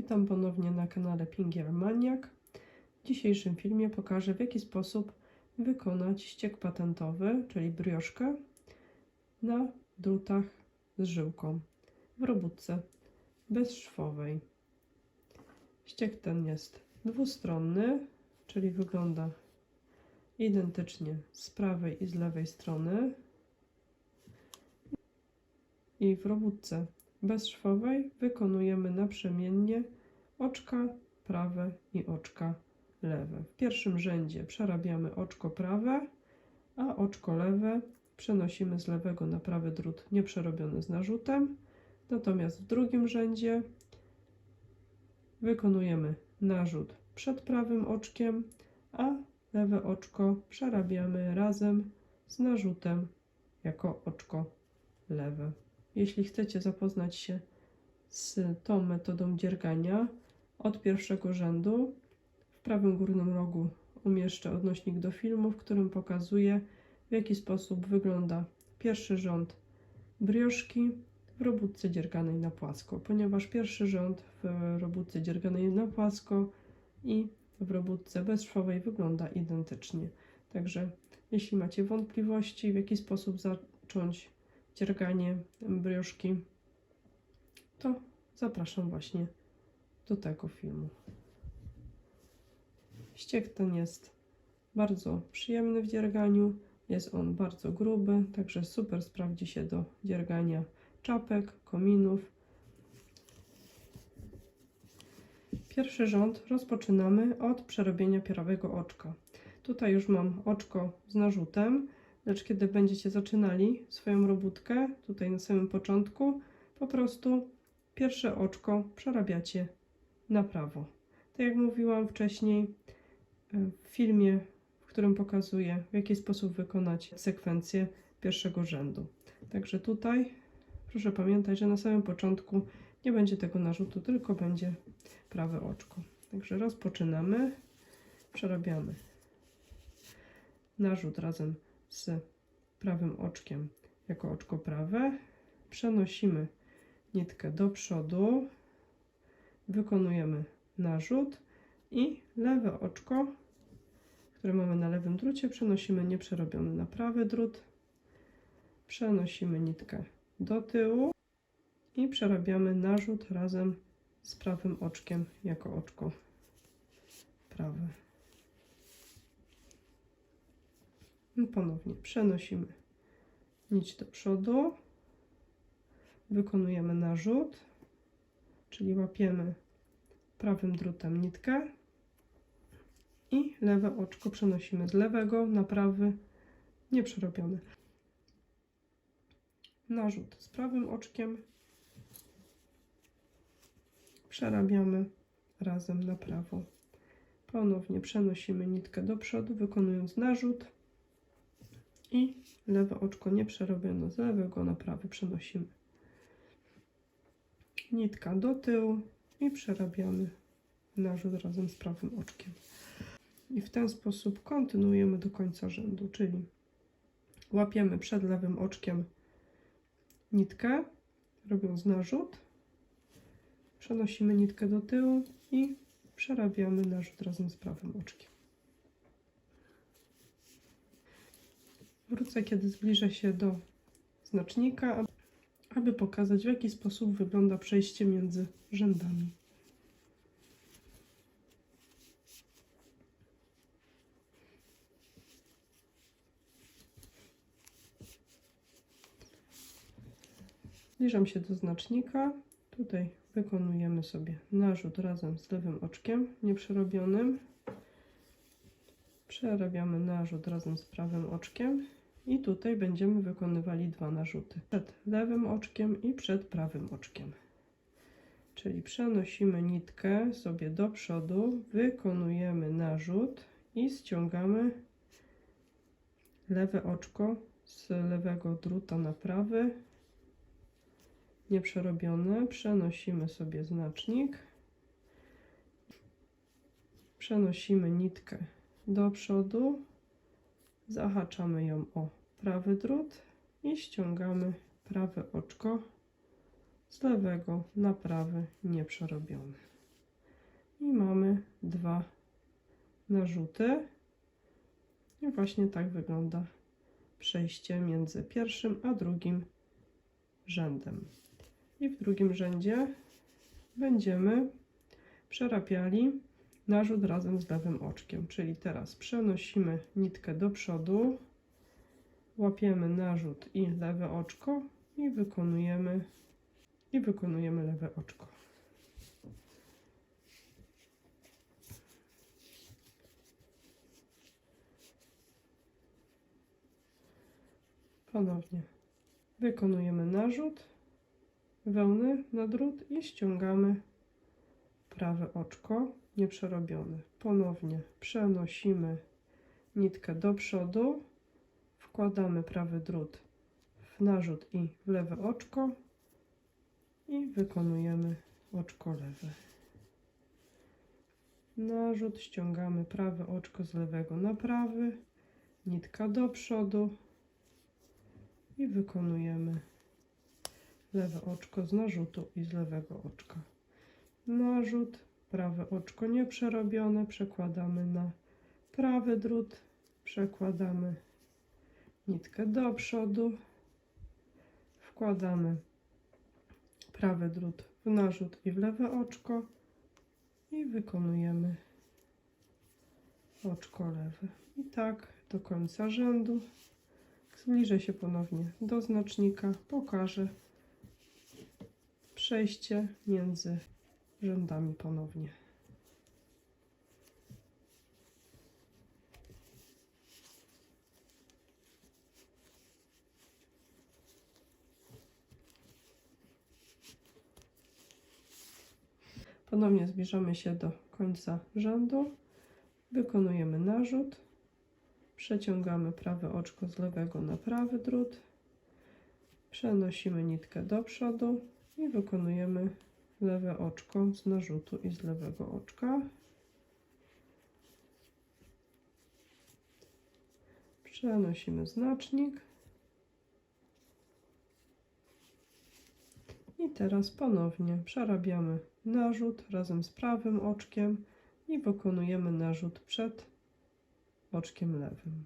Witam ponownie na kanale Pingier Maniak. W dzisiejszym filmie pokażę w jaki sposób wykonać ściek patentowy, czyli brioszkę na drutach z żyłką w robótce bezszwowej. Ściek ten jest dwustronny, czyli wygląda identycznie z prawej i z lewej strony. I w robótce bezszwowej wykonujemy naprzemiennie oczka prawe i oczka lewe. W pierwszym rzędzie przerabiamy oczko prawe, a oczko lewe przenosimy z lewego na prawy drut nieprzerobiony z narzutem. Natomiast w drugim rzędzie wykonujemy narzut przed prawym oczkiem, a lewe oczko przerabiamy razem z narzutem jako oczko lewe. Jeśli chcecie zapoznać się z tą metodą dziergania od pierwszego rzędu, w prawym górnym rogu umieszczę odnośnik do filmu, w którym pokazuję, w jaki sposób wygląda pierwszy rząd brioszki w robótce dzierganej na płasko, ponieważ pierwszy rząd w robótce dzierganej na płasko i w robótce bezszwowej wygląda identycznie. Także jeśli macie wątpliwości, w jaki sposób zacząć dzierganie brioszki, to zapraszam właśnie do tego filmu. Ściek ten jest bardzo przyjemny w dzierganiu. Jest on bardzo gruby, także super sprawdzi się do dziergania czapek, kominów. Pierwszy rząd rozpoczynamy od przerobienia prawego oczka. Tutaj już mam oczko z narzutem, lecz kiedy będziecie zaczynali swoją robótkę, tutaj na samym początku, po prostu pierwsze oczko przerabiacie na prawo. Tak jak mówiłam wcześniej w filmie, w którym pokazuję, w jaki sposób wykonać sekwencję pierwszego rzędu. Także tutaj proszę pamiętać, że na samym początku nie będzie tego narzutu, tylko będzie prawe oczko. Także rozpoczynamy, przerabiamy narzut razem z prawym oczkiem jako oczko prawe. Przenosimy nitkę do przodu, wykonujemy narzut i lewe oczko, które mamy na lewym drucie, przenosimy nieprzerobiony na prawy drut. Przenosimy nitkę do tyłu i przerabiamy narzut razem z prawym oczkiem jako oczko prawe. I ponownie przenosimy nić do przodu, wykonujemy narzut, czyli łapiemy prawym drutem nitkę i lewe oczko przenosimy z lewego na prawy, nieprzerobione. Narzut z prawym oczkiem przerabiamy razem na prawo. Ponownie przenosimy nitkę do przodu, wykonując narzut i lewe oczko nie przerobione z lewego na prawy przenosimy. Nitka do tyłu i przerabiamy narzut razem z prawym oczkiem. I w ten sposób kontynuujemy do końca rzędu, czyli łapiemy przed lewym oczkiem nitkę, robiąc narzut, przenosimy nitkę do tyłu i przerabiamy narzut razem z prawym oczkiem. Wrócę, kiedy zbliżę się do znacznika, aby pokazać, w jaki sposób wygląda przejście między rzędami. Zbliżam się do znacznika. Tutaj wykonujemy sobie narzut razem z lewym oczkiem nieprzerobionym. Przerabiamy narzut razem z prawym oczkiem i tutaj będziemy wykonywali dwa narzuty. Przed lewym oczkiem i przed prawym oczkiem. Czyli przenosimy nitkę sobie do przodu, wykonujemy narzut i ściągamy lewe oczko z lewego druta na prawy nieprzerobione. Przenosimy sobie znacznik. Przenosimy nitkę do przodu. Zahaczamy ją o prawy drut i ściągamy prawe oczko z lewego na prawy nieprzerobione. i mamy dwa narzuty. I właśnie tak wygląda przejście między pierwszym a drugim rzędem. I w drugim rzędzie będziemy przerabiali narzut razem z lewym oczkiem. Czyli teraz przenosimy nitkę do przodu, łapiemy narzut i lewe oczko i wykonujemy i wykonujemy lewe oczko. Ponownie wykonujemy narzut wełny na drut i ściągamy prawe oczko nieprzerobione. Ponownie przenosimy nitkę do przodu, wkładamy prawy drut w narzut i w lewe oczko i wykonujemy oczko lewe. Narzut, ściągamy prawe oczko z lewego na prawy, nitka do przodu i wykonujemy lewe oczko z narzutu i z lewego oczka. Narzut, prawe oczko nieprzerobione, przekładamy na prawy drut, przekładamy nitkę do przodu, wkładamy prawy drut w narzut i w lewe oczko i wykonujemy oczko lewe. I tak do końca rzędu. Zbliżę się ponownie do znacznika, pokażę przejście między rzędami ponownie. Ponownie zbliżamy się do końca rzędu. Wykonujemy narzut. Przeciągamy prawe oczko z lewego na prawy drut. Przenosimy nitkę do przodu i wykonujemy lewe oczko z narzutu i z lewego oczka. Przenosimy znacznik. I teraz ponownie przerabiamy narzut razem z prawym oczkiem i wykonujemy narzut przed oczkiem lewym.